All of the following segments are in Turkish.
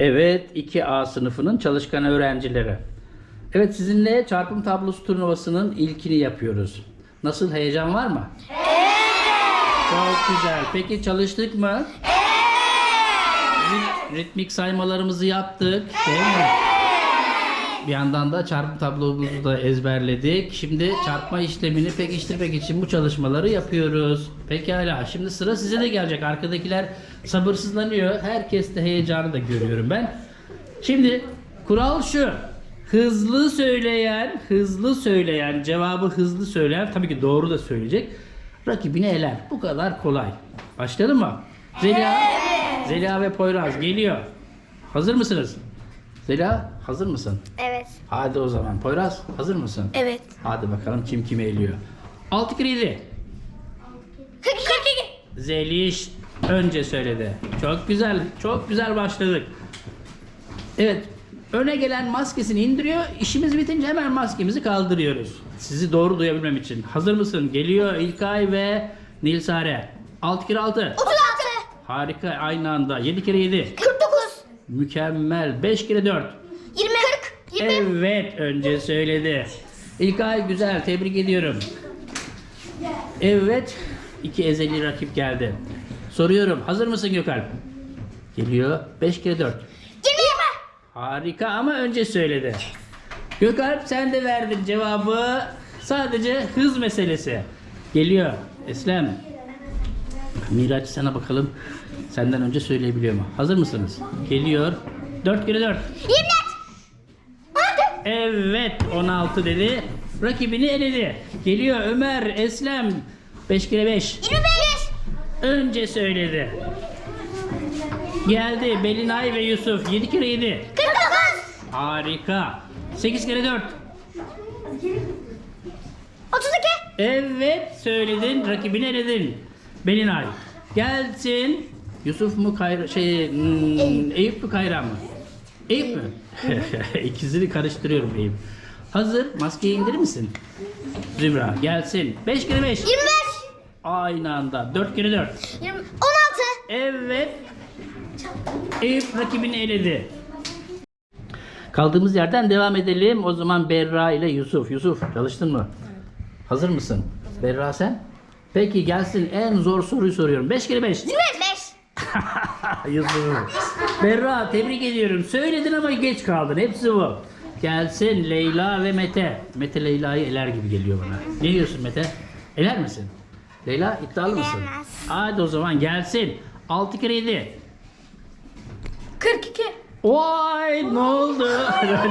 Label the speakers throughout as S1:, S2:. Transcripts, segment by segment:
S1: Evet 2A sınıfının çalışkan öğrencileri. Evet sizinle çarpım tablosu turnuvasının ilkini yapıyoruz. Nasıl heyecan var mı? Evet. Çok güzel. Peki çalıştık mı? Evet. Ritmik saymalarımızı yaptık. Değil mi? Bir yandan da çarpım tablomuzu da ezberledik. Şimdi çarpma işlemini pekiştirmek için bu çalışmaları yapıyoruz. Pekala. Şimdi sıra size de gelecek. Arkadakiler sabırsızlanıyor. Herkes de heyecanı da görüyorum ben. Şimdi kural şu. Hızlı söyleyen, hızlı söyleyen, cevabı hızlı söyleyen tabii ki doğru da söyleyecek. Rakibini eler. Bu kadar kolay. Başlayalım mı? Zeliha, Zeliha ve Poyraz geliyor. Hazır mısınız? Zeliha hazır mısın?
S2: Evet.
S1: Hadi o zaman. Poyraz hazır mısın?
S2: Evet.
S1: Hadi bakalım kim kimi eliyor. 6 kere 7.
S2: 42.
S1: Zeliş önce söyledi. Çok güzel, çok güzel başladık. Evet, öne gelen maskesini indiriyor. İşimiz bitince hemen maskemizi kaldırıyoruz. Sizi doğru duyabilmem için. Hazır mısın? Geliyor İlkay ve Nilsare. 6 kere 6.
S2: 36.
S1: Harika, aynı anda. 7 kere 7.
S2: 49.
S1: Mükemmel. 5 kere 4.
S2: 20. 40. 20.
S1: Evet, önce söyledi. İlkay güzel, tebrik ediyorum. Evet, iki ezeli rakip geldi. Soruyorum, hazır mısın Gökalp? Geliyor, 5 kere 4.
S2: 20.
S1: Harika ama önce söyledi. Gökalp sen de verdin cevabı. Sadece hız meselesi. Geliyor, Eslem. Miraç sana bakalım. Senden önce söyleyebiliyor mu? Hazır mısınız? Geliyor. 4 kere 4.
S2: 24. 16.
S1: Evet 16 dedi. Rakibini eledi. Geliyor Ömer, Eslem. 5 kere 5.
S2: 25.
S1: Önce söyledi. Geldi Belinay ve Yusuf. 7 kere 7.
S2: 49.
S1: Harika. 8 kere 4.
S2: 32.
S1: Evet söyledin. Rakibini eledin. Belinay. Gelsin. Yusuf mu Kayra şey hmm, Eyüp mü Kayra mı? Eyüp mü? İkisini karıştırıyorum Eyüp. Hazır. Maskeyi indirir misin? Zümra gelsin. 5 kere 5.
S2: 25.
S1: Aynı anda. 4 kere 4.
S2: 20. 16.
S1: Evet. Eyüp rakibini eledi. Kaldığımız yerden devam edelim. O zaman Berra ile Yusuf. Yusuf çalıştın mı? Hazır mısın? Berra sen? Peki gelsin en zor soruyu soruyorum. 5 kere 5.
S2: 25.
S1: Yusuf. Berra tebrik ediyorum. Söyledin ama geç kaldın. Hepsi bu. Gelsin Leyla ve Mete. Mete Leyla'yı eler gibi geliyor bana. Ne diyorsun Mete? Eler misin? Leyla iddialı mısın?
S2: Elemez.
S1: Hadi o zaman gelsin. 6 kere 7.
S2: 42.
S1: Vay ne oldu?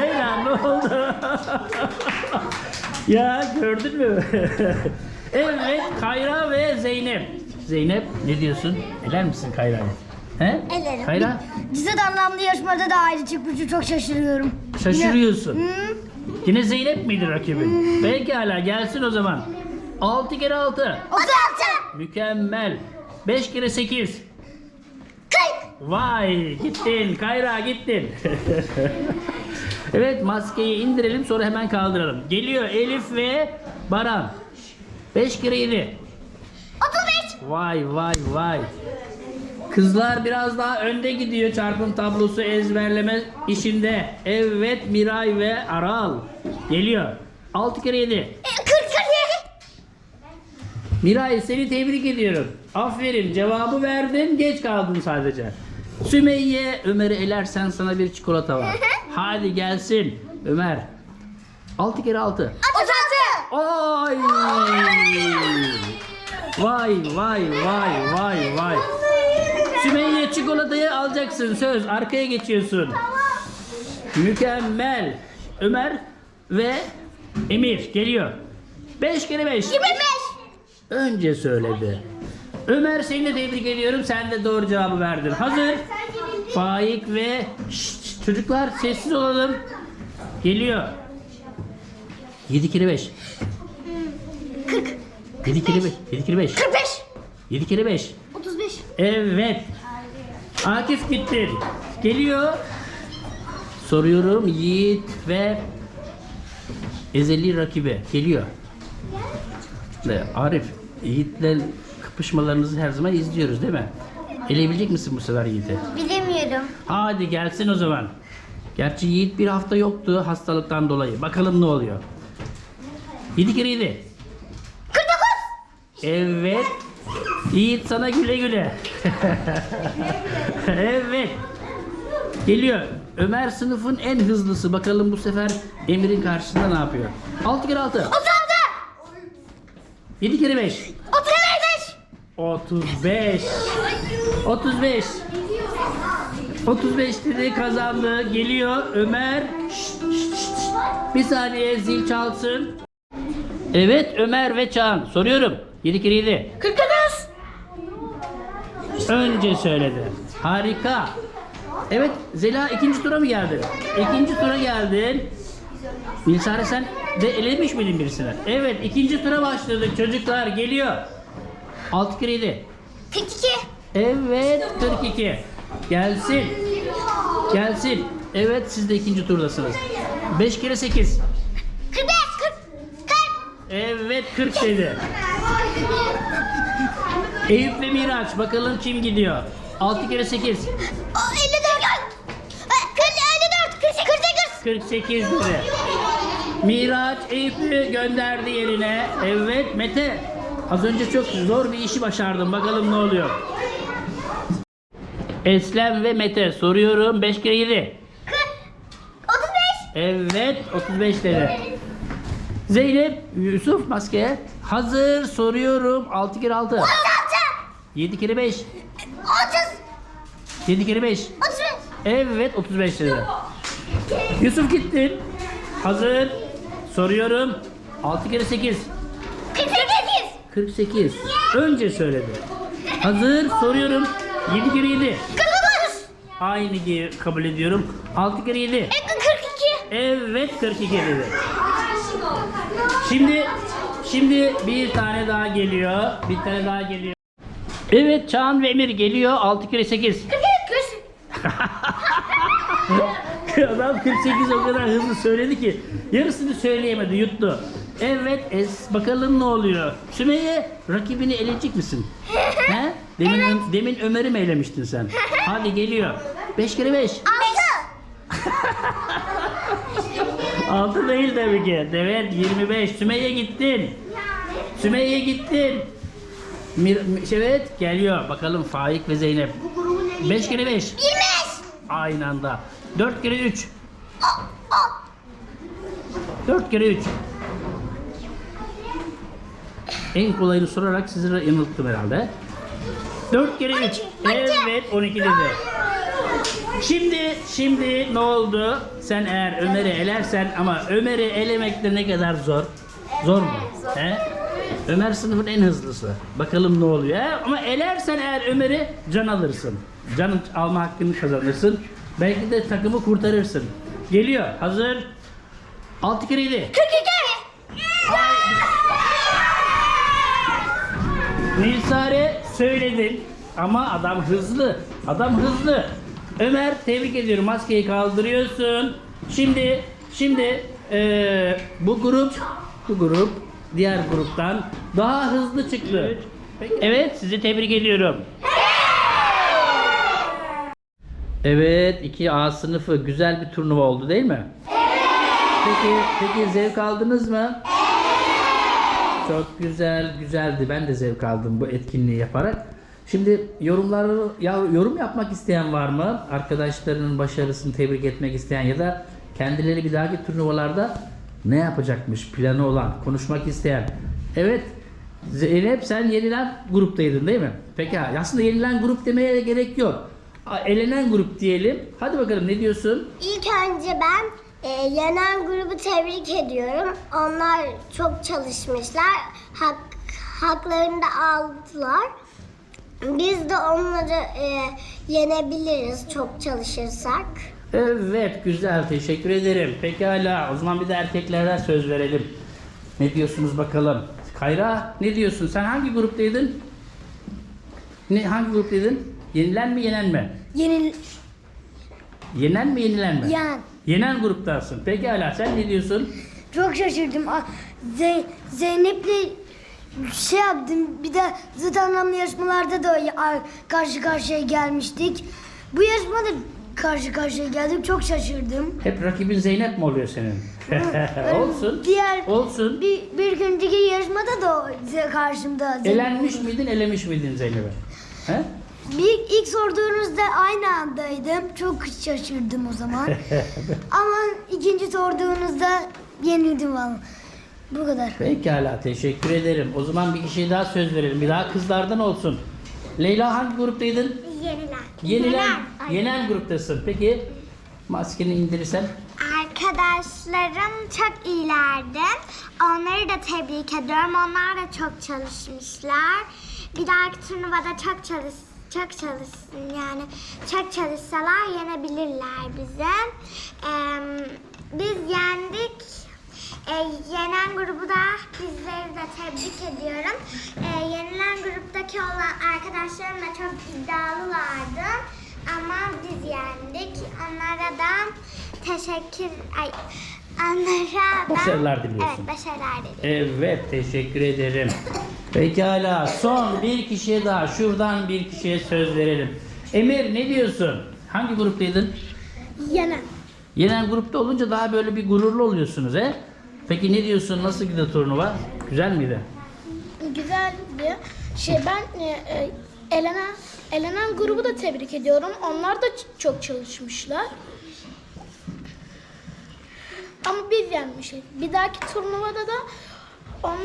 S1: Leyla ne oldu? ya gördün mü? evet Kayra ve Zeynep. Zeynep ne diyorsun? Eler misin Kayra'yı? He?
S2: Elerim.
S1: Kayra
S2: Cizet anlamlı yarışmada da ayrı çıkmışı çok şaşırıyorum.
S1: şaşırıyorsun.
S2: Hı?
S1: Yine Zeynep miydi rakibin? Pekala gelsin o zaman. 6 kere 6.
S2: 36.
S1: Mükemmel. 5 kere 8.
S2: 40.
S1: Vay gittin Kayra gittin. evet maskeyi indirelim sonra hemen kaldıralım. Geliyor Elif ve Baran. 5 kere 7.
S2: 35.
S1: Vay vay vay. Kızlar biraz daha önde gidiyor çarpım tablosu ezberleme işinde. Evet Miray ve Aral. Geliyor. 6 kere 7.
S2: 40. 47.
S1: Miray seni tebrik ediyorum. Aferin cevabı verdin geç kaldın sadece. Sümeyye Ömer'i elersen sana bir çikolata var. Hadi gelsin Ömer. 6 kere 6.
S2: 36.
S1: Ay! Vay vay vay vay vay. Sümeyye çikolatayı alacaksın söz arkaya geçiyorsun. Mükemmel. Ömer ve Emir geliyor. 5 kere 5.
S2: 25.
S1: Önce söyledi. Ömer seni de tebrik ediyorum. Sen de doğru cevabı verdin. Hazır. Faik ve Şşt, çocuklar sessiz olalım. Geliyor. 7 kere 5.
S2: 40.
S1: 7 kere 5. 7 kere 5.
S2: 45.
S1: 7 kere 5.
S2: 35.
S1: Evet. Akif gitti. Geliyor. Soruyorum Yiğit ve ezeli rakibi geliyor. Ve Arif, Yiğit'le kapışmalarınızı her zaman izliyoruz değil mi? Eleyebilecek misin bu sefer Yiğit'i?
S2: Bilemiyorum.
S1: Hadi gelsin o zaman. Gerçi Yiğit bir hafta yoktu hastalıktan dolayı. Bakalım ne oluyor. 7 kere 7.
S2: 49.
S1: Evet. Yiğit sana güle güle. evet. Geliyor. Ömer sınıfın en hızlısı. Bakalım bu sefer Emir'in karşısında ne yapıyor? 6 kere 6.
S2: 36.
S1: 7 kere 5.
S2: 35.
S1: 35. 35. 35 dedi kazandı. Geliyor Ömer. Şşt, şşt, şşt. Bir saniye zil çalsın. Evet Ömer ve Çağan. Soruyorum. 7 kere 7.
S2: 49.
S1: Önce söyledi. Harika. Evet Zela ikinci tura mı geldin? İkinci tura geldin. Nilsare sen de elemiş miydin birisini? Evet ikinci tura başladık çocuklar geliyor. 6 kere 7.
S2: 42.
S1: Evet 42. Gelsin. Gelsin. Evet siz de ikinci turdasınız. 5 kere 8.
S2: 45. 40. 40.
S1: Evet 40 dedi. Eyüp ve Miraç bakalım kim gidiyor. 6 kere 8.
S2: O 54. 40. 54. 48.
S1: 48 dedi. Miraç Eyüp'ü gönderdi yerine. Evet Mete. Az önce çok zor bir işi başardın. Bakalım ne oluyor. Eslem ve Mete soruyorum. 5 kere 7.
S2: 35.
S1: Evet 35 dedi. Zeynep, Yusuf maskeye. Hazır soruyorum. 6 kere 6.
S2: 36.
S1: 7 kere 5.
S2: 30.
S1: 7 kere 5.
S2: 35.
S1: Evet 35 dedi. Yusuf gittin. Hazır. Soruyorum. 6 kere 8.
S2: 48.
S1: 48. Önce söyledi. Hazır. Soruyorum. 7 kere 7.
S2: 49.
S1: Aynı gibi kabul ediyorum. 6 kere 7.
S2: 42.
S1: Evet 42 dedi. Şimdi şimdi bir tane daha geliyor. Bir tane daha geliyor. Evet Çağan ve Emir geliyor. 6 kere 8.
S2: 42.
S1: Adam 48 o kadar hızlı söyledi ki yarısını söyleyemedi yuttu. Evet es bakalım ne oluyor. Sümeyye rakibini eleyecek misin? He? Demin, demin Ömer'i mi elemiştin sen? Hadi geliyor. 5 kere 5.
S2: 6.
S1: 6 değil tabii ki. Evet 25. Sümeyye gittin. Sümeyye gittin. Mir, evet geliyor. Bakalım Faik ve Zeynep. 5 kere 5.
S2: 25.
S1: Aynı anda. 4 kere 3. 4 kere 3. En kolayını sorarak sizi yanılttım herhalde. 4 kere 3. Evet 12 dedi. Şimdi şimdi ne oldu? Sen eğer Ömer'i elersen ama Ömer'i elemek de ne kadar zor. Zor mu? He? Ömer sınıfın en hızlısı. Bakalım ne oluyor. He? Ama elersen eğer Ömer'i can alırsın. Can alma hakkını kazanırsın. Belki de takımı kurtarırsın. Geliyor. Hazır. 6 kere 7.
S2: 42.
S1: Nilsare söyledin ama adam hızlı. Adam hızlı. Ömer tebrik ediyorum. Maskeyi kaldırıyorsun. Şimdi şimdi eee, bu grup bu grup diğer gruptan daha hızlı çıktı. Evet sizi tebrik ediyorum. Evet 2A sınıfı güzel bir turnuva oldu değil mi? Peki peki zevk aldınız mı? Çok güzel, güzeldi. Ben de zevk aldım bu etkinliği yaparak. Şimdi yorumları ya yorum yapmak isteyen var mı? Arkadaşlarının başarısını tebrik etmek isteyen ya da kendileri bir dahaki turnuvalarda ne yapacakmış planı olan, konuşmak isteyen. Evet. Zeynep sen yenilen gruptaydın değil mi? Peki aslında yenilen grup demeye de gerek yok. Elenen grup diyelim. Hadi bakalım ne diyorsun?
S2: İlk önce ben e, yenen grubu tebrik ediyorum. Onlar çok çalışmışlar. Hak, haklarını da aldılar. Biz de onları e, yenebiliriz çok çalışırsak.
S1: Evet güzel teşekkür ederim. Pekala o zaman bir de erkeklerden söz verelim. Ne diyorsunuz bakalım? Kayra ne diyorsun? Sen hangi gruptaydın? Ne hangi gruptaydın? Yenilen mi yenen mi?
S2: Yenil
S1: Yenen mi yenilen mi?
S2: Yen.
S1: Yenen gruptasın. Pekala sen ne diyorsun?
S2: Çok şaşırdım. Ze- Zeynep'le şey yaptım. Bir de zıt anlamlı yarışmalarda da karşı karşıya gelmiştik.
S3: Bu yarışmada karşı karşıya geldik. Çok şaşırdım.
S1: Hep rakibin Zeynep mi oluyor senin? Olsun.
S3: Diğer
S1: Olsun.
S3: bir, bir önceki yarışmada da o karşımda. Zeynep
S1: Elenmiş
S3: oldu.
S1: miydin, elemiş miydin Zeynep'e? He?
S3: Bir, ilk sorduğunuzda aynı andaydım. Çok şaşırdım o zaman. Ama ikinci sorduğunuzda yenildim valla. Bu kadar.
S1: Pekala, teşekkür ederim. O zaman bir kişiye daha söz verelim. Bir daha kızlardan olsun. Leyla hangi gruptaydın?
S2: Yenilen.
S1: Yenilen, yenen gruptasın. Peki maskeni indirirsen.
S2: Arkadaşlarım çok iyilerdi. Onları da tebrik ediyorum. Onlar da çok çalışmışlar. Bir dahaki turnuvada çok çalış çok çalışsın yani çok çalışsalar yenebilirler bizi. Ee, biz yendik. Ee, yenen grubu da bizleri de tebrik ediyorum. Ee, yenilen gruptaki olan arkadaşlarım da çok iddialılardı. Ama biz yendik. Onlara da teşekkür... Ay, onlara da...
S1: Başarılar diliyorsun.
S2: Evet, başarılar diliyorum.
S1: Evet, teşekkür ederim. Pekala, son bir kişiye daha. Şuradan bir kişiye söz verelim. Emir ne diyorsun? Hangi gruptaydın?
S3: Yenen.
S1: Yenen grupta olunca daha böyle bir gururlu oluyorsunuz he? Peki ne diyorsun? Nasıl gidiyor turnuva? Güzel miydi?
S4: güzeldi. Şey ben e, e, elenen elenen grubu da tebrik ediyorum. Onlar da çok çalışmışlar. Ama biz yenmişiz. Bir dahaki turnuvada da on,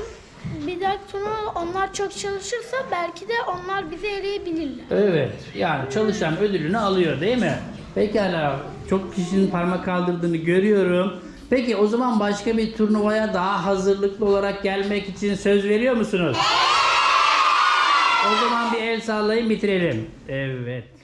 S4: bir dahaki turnuvada onlar çok çalışırsa belki de onlar bizi eleyebilirler.
S1: Evet, yani çalışan ödülünü alıyor değil mi? Pekala, çok kişinin parmak kaldırdığını görüyorum. Peki o zaman başka bir turnuvaya daha hazırlıklı olarak gelmek için söz veriyor musunuz? O zaman bir el sallayın bitirelim. Evet.